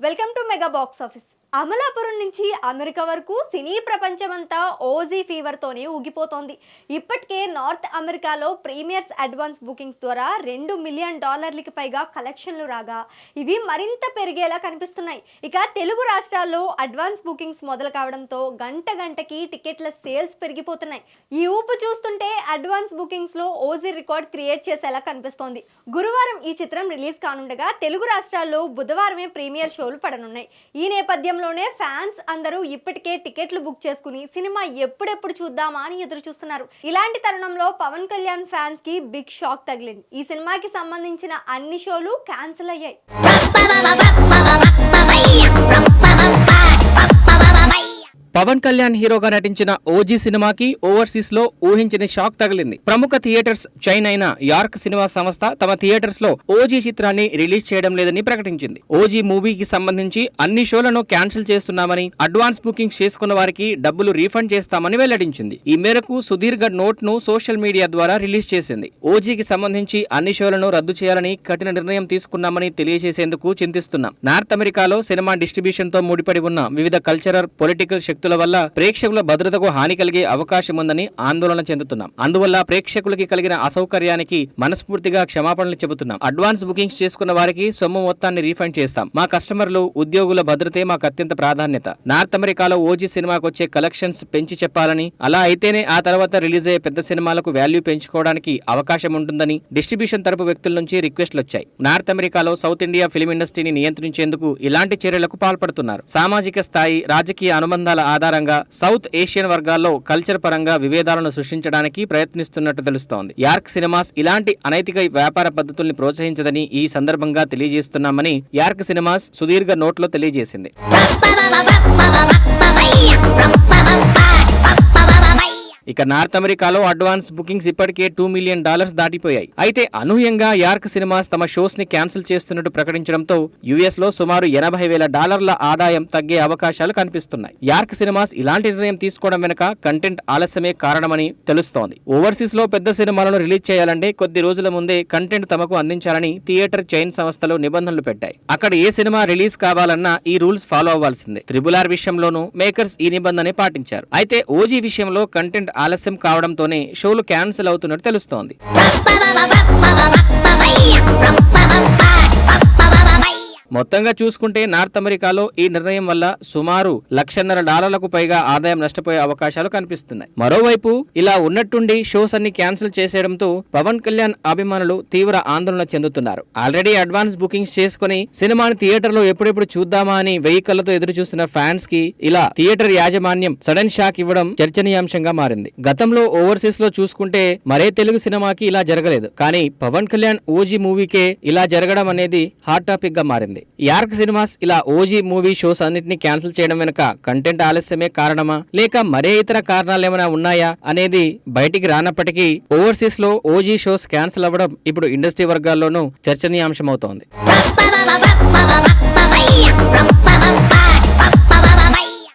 welcome to mega box office Amalapuram నుంచి America వరకు సినీ ప్రపంచమంతా ఓజీ ఫీవర్తోనే ఊగిపోతోంది. ఇప్పటికే నార్త్ అమెరికాలో ప్రీమియర్స్ అడ్వాన్స్ బుకింగ్స్ ద్వారా రెండు మిలియన్ డాలర్లకి పైగా కలెక్షన్లు రాగా ఇవి మరింత పెరిగేలా కనిపిస్తున్నాయి. ఇక తెలుగు రాష్ట్రాల్లో అడ్వాన్స్ బుకింగ్స్ మొదలు కావడంతో గంట గంటకి టికెట్ల సేల్స్ పెరిగిపోతున్నాయి. ఈ ఊపు చూస్తుంటే అడ్వాన్స్ బుకింగ్స్లో ఓజీ రికార్డ్ క్రియేట్ చేసేలా కనిపిస్తోంది. గురువారం ఈ చిత్రం రిలీజ్ కానుండగా తెలుగు రాష్ట్రాల్లో బుధవారమే ప్రీమియర్ షోలు పడనున్నాయి. ఈ నేపథ్యం నేపథ్యంలోనే ఫ్యాన్స్ అందరూ ఇప్పటికే టికెట్లు బుక్ చేసుకుని సినిమా ఎప్పుడెప్పుడు చూద్దామా అని ఎదురు చూస్తున్నారు. ఇలాంటి తరుణంలో పవన్ కళ్యాణ్ ఫ్యాన్స్కి బిగ్ షాక్ తగిలింది. ఈ సినిమాకి సంబంధించిన అన్ని షోలు క్యాన్సిల్ అయ్యాయి. పవన్ కళ్యాణ్ హీరోగా నటించిన ఓజీ సినిమాకి ఓవర్సీస్లో ఊహించని షాక్ తగిలింది. ప్రముఖ థియేటర్స్ చైన్ అయిన యార్క్ సినిమా సంస్థ తమ థియేటర్స్లో ఓజీ చిత్రాన్ని రిలీజ్ చేయడం లేదని ప్రకటించింది. ఓజీ మూవీకి సంబంధించి అన్ని షోలను క్యాన్సిల్ చేస్తున్నామని అడ్వాన్స్ బుకింగ్ చేసుకున్న వారికి డబ్బులు రీఫండ్ చేస్తామని వెల్లడించింది. ఈ మేరకు సుదీర్ఘ నోట్ను సోషల్ మీడియా ద్వారా రిలీజ్ చేసింది. ఓజీకి సంబంధించి అన్ని షోలను రద్దు చేయాలని కఠిన నిర్ణయం తీసుకున్నామని తెలియజేసేందుకు చింతిస్తున్నాం. నార్త్ అమెరికాలో సినిమా డిస్ట్రిబ్యూషన్తో ముడిపడి ఉన్న వివిధ కల్చరల్ పొలిటికల్ శక్తుల వల్ల ప్రేక్షకుల భద్రతకు హాని కలిగే అవకాశం ఉందని ఆందోళన చెందుతున్నాం. అందువల్ల ప్రేక్షకులకి కలిగిన అసౌకర్యానికి మనస్ఫూర్తిగా క్షమాపణలు చెబుతున్నాం. అడ్వాన్స్ బుకింగ్స్ చేసుకున్న వారికి సొమ్ము మొత్తాన్ని రీఫండ్ చేస్తాం. మా కస్టమర్లు ఉద్యోగుల భద్రతే మాకు అత్యంత ప్రాధాన్యత. నార్త్ అమెరికాలో ఓజీ సినిమాకు వచ్చే కలెక్షన్స్ పెంచి చెప్పాలని అలా అయితేనే ఆ తర్వాత రిలీజ్ అయ్యే పెద్ద సినిమాలకు వాల్యూ పెంచుకోవడానికి అవకాశం ఉంటుందని డిస్ట్రిబ్యూషన్ తరపు వ్యక్తుల నుంచి రిక్వెస్ట్లు వచ్చాయి నార్త్ అమెరికాలో సౌత్ ఇండియా ఫిలిం ఇండస్ట్రీని నియంత్రించేందుకు ఇలాంటి చర్యలకు పాల్పడుతున్నారు. సామాజిక స్థాయి రాజకీయ అనుబంధాల ఆధారంగా సౌత్ ఏషియన్ వర్గాల్లో కల్చర్ పరంగా విభేదాలను సృష్టించడానికి ప్రయత్నిస్తున్నట్టు తెలుస్తోంది. యార్క్ సినిమాస్ ఇలాంటి అనైతిక వ్యాపార పద్ధతుల్ని ప్రోత్సహించదని ఈ సందర్భంగా తెలియజేస్తున్నామని యార్క్ సినిమాస్ సుదీర్ఘ నోట్లో తెలియజేసింది. ఇక నార్త్ అమెరికాలో అడ్వాన్స్ బుకింగ్స్ ఇప్పటికే టూ మిలియన్ డాలర్స్ దాటిపోయాయి. అయితే అనూహ్యంగా యార్క్ సినిమాస్ తమ షోస్ని క్యాన్సిల్ చేస్తున్నట్టు ప్రకటించడంతో యుఎస్లో సుమారు ఎనభై వేల డాలర్ల ఆదాయం తగ్గే అవకాశాలు కనిపిస్తున్నాయి. యార్క్ సినిమాస్ ఇలాంటి నిర్ణయం తీసుకోవడం వెనుక కంటెంట్ ఆలస్యమే కారణమని తెలుస్తోంది. ఓవర్సీస్లో పెద్ద సినిమాలను రిలీజ్ చేయాలంటే కొద్ది రోజుల ముందే కంటెంట్ తమకు అందించాలని థియేటర్ చైన్ సంస్థలు నిబంధనలు పెట్టాయి. అక్కడ ఏ సినిమా రిలీజ్ కావాలన్నా ఈ రూల్స్ ఫాలో అవ్వాల్సిందే. త్రిబుల్ ఆర్ విషయంలోనూ మేకర్స్ ఈ నిబంధనే పాటించారు. అయితే ఓజీ విషయంలో కంటెంట్ ఆలస్యం కావడంతోనే షోలు క్యాన్సిల్ అవుతున్నట్టు తెలుస్తోంది. మొత్తంగా చూసుకుంటే నార్త్ అమెరికాలో ఈ నిర్ణయం వల్ల సుమారు లక్షన్నర డాలర్లకు పైగా ఆదాయం నష్టపోయే అవకాశాలు కనిపిస్తున్నాయి. మరోవైపు ఇలా ఉన్నట్టుండి షోస్ అన్ని క్యాన్సిల్ చేసేయడంతో పవన్ కళ్యాణ్ అభిమానులు తీవ్ర ఆందోళన చెందుతున్నారు. ఆల్రెడీ అడ్వాన్స్ బుకింగ్స్ చేసుకుని సినిమాని థియేటర్లో ఎప్పుడెప్పుడు చూద్దామా అని వెయ్యి కళ్ళతో ఎదురు చూస్తున్న ఫ్యాన్స్కి ఇలా థియేటర్ యాజమాన్యం సడన్ షాక్ ఇవ్వడం చర్చనీయాంశంగా మారింది. గతంలో ఓవర్సీస్లో చూసుకుంటే మరే తెలుగు సినిమాకి ఇలా జరగలేదు. కానీ పవన్ కళ్యాణ్ ఓజీ మూవీకే ఇలా జరగడం అనేది హాట్ టాపిక్గా మారింది. యార్క్ సినిమాస్ ఇలా ఓజీ మూవీ షోస్ అన్నింటినీ క్యాన్సిల్ చేయడం వెనుక కంటెంట్ ఆలస్యమే కారణమా? లేక మరే ఇతర కారణాలు ఏమైనా ఉన్నాయా? అనేది బయటికి రానప్పటికీ ఓవర్సీస్లో ఓజీ షోస్ క్యాన్సిల్ అవ్వడం ఇప్పుడు ఇండస్ట్రీ వర్గాల్లోనూ చర్చనీయాంశమవుతోంది.